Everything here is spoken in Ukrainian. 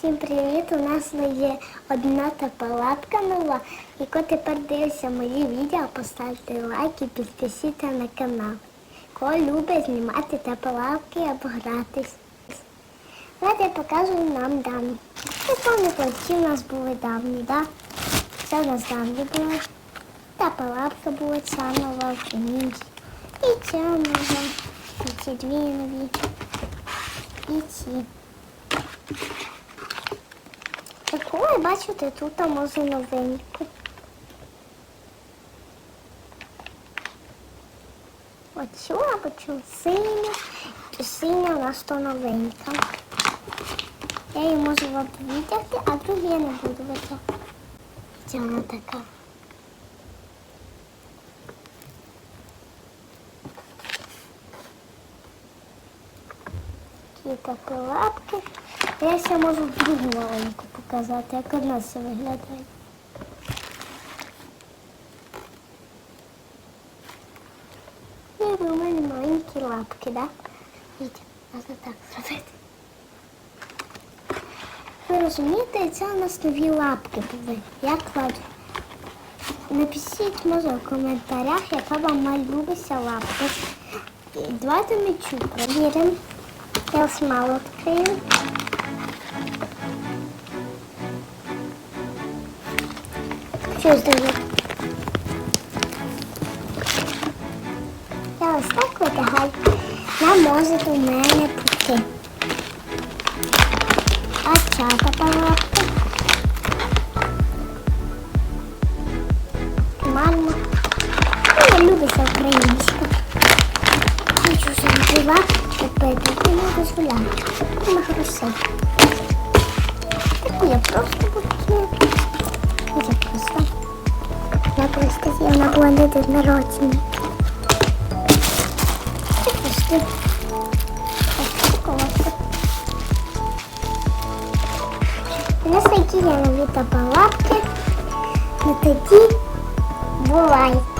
Всім привіт! У нас є одна та палатка нова. Якщо тепер дивишся мої відео, поставте лайк і підпишіться на канал. Кого любить знімати та палатки або гратись. Давайте я покажу нам давні. Я пам'ятаю, які у нас були давні, да? Це у нас давні були. Та палатка була ця нова, в інші. І ця нова, і ці дві нові, і ці. Бачите, тут можу новинку. Оцю або цю синю. Синя у нас то новенька. Я її можу вам витягти, а другу я не буду витягти. Це вона така. Такі лапки. Я ще можу другу маленьку показати, як одна все виглядає. Ніби у мене маленькі лапки, да? Вітя, можна так зробити. Ви розумієте, це у нас нові лапки були. Як кладу? Напишіть, може, в коментарях, яка вам малюється лапка. Давайте ми провіримо. Я мало відкрию. Що здаю? Я ось так витягаю. Вона може до мене пути. А чапа. така собі лапки пити, не дозволяю. Вона хороша. Таку я просто букет. Я просто. Я просто з'їла була на. Це просто. У нас такі є нові та палатки. Ну тоді бувайте.